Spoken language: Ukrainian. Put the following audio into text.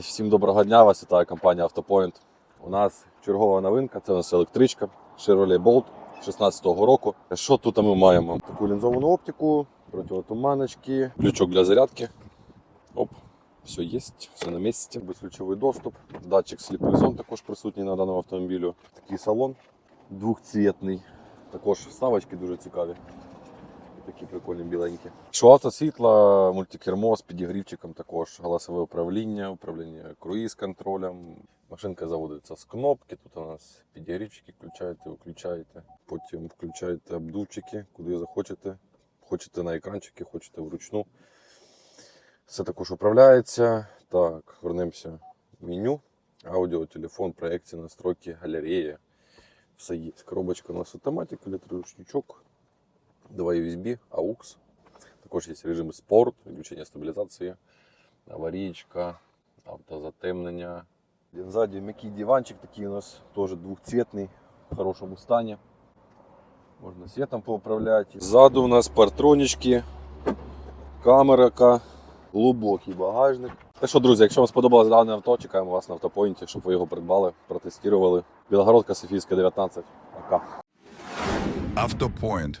Всім доброго дня, вас вітає компанія Автопоінт. У нас чергова новинка, це у нас електричка Chevrolet Bolt 16-го року. Що тут ми маємо? Таку лінзовану оптику, противотуманочки, лючок для зарядки. Оп, все є, все на місці. Безключовий доступ, датчик сліпий зон також присутній на даному автомобілю. Такий салон двохцвітний. Також вставочки дуже цікаві. Такі прикольні біленькі. Що автосвітла, мультикермо з підігрівчиком також, голосове управління, управління круїз-контролем. Машинка заводиться з кнопки. Тут у нас підігрівчики включаєте, виключаєте. Потім включаєте обдувчики, куди захочете. Хочете на екранчики, хочете вручну. Все також управляється. Так, вернемося в меню. Аудіо, телефон, проекція, настройки, галерея. Все є. Коробочка у нас автоматик, електроручничок. Два USB, AUX. Також є режим спорт, включення стабілізації, аварійка, автозатемнення. Ззаді м'який диванчик такий у нас теж двохцвітний, в хорошому стані. Можна світом поуправляти. Ззаду у нас партронічки, камерка, глибокий багажник. Так що, друзі, якщо вам сподобалось дане авто, чекаємо вас на автопоінті, щоб ви його придбали, протестували. Білогородка Софійська 19. Пока. Автопоінт.